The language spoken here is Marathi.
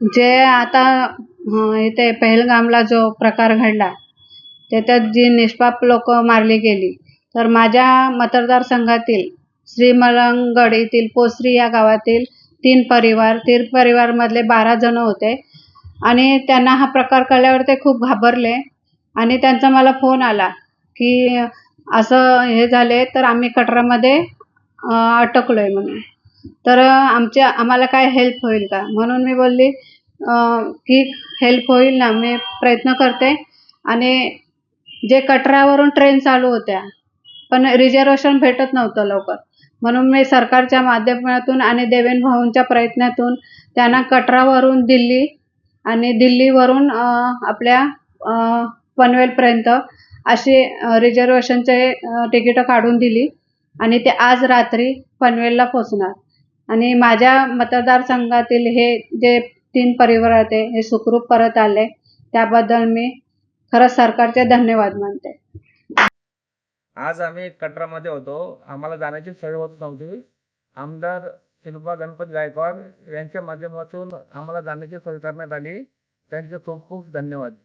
जे आता इथे पहलगामला जो प्रकार घडला त्याच्यात जी निष्पाप लोक मारली गेली तर माझ्या मतदारसंघातील श्रीमलंगड येथील पोसरी या गावातील तीन परिवार तीन परिवारमधले बारा जण होते. आणि त्यांना हा प्रकार कळल्यावर ते खूप घाबरले. आणि त्यांचा मला फोन आला की असं हे झाले तर आम्ही कटरामध्ये अटकलो आहे म्हणून. तर आमच्या आम्हाला काय हेल्प होईल का? म्हणून मी बोलली की हेल्प होईल ना मी प्रयत्न करते. आणि जे कटरावरून ट्रेन चालू होत्या पण रिझर्वेशन भेटत नव्हतं लवकर. म्हणून मी सरकारच्या माध्यमातून आणि देवेन भाऊंच्या प्रयत्नातून त्यांना कटरावरून दिल्ली आणि दिल्लीवरून आपल्या पनवेलपर्यंत अशी रिझर्वेशनचे तिकीटं काढून दिली. आणि ते आज रात्री पनवेलला पोचणार आणि माझ्या मतदारसंघातील हे जे तीन परिवार होते हे सुखरूप परत आले. त्याबद्दल मी खरंच सरकारचे धन्यवाद मानते. आज आम्ही कटरामध्ये होतो. आम्हाला जाण्याची सोय होत नव्हती. आमदार शिल्पा गणपत गायकवाड यांच्या माध्यमातून आम्हाला जाण्याची सोय करण्यात आली. त्यांचे खूप खूप धन्यवाद.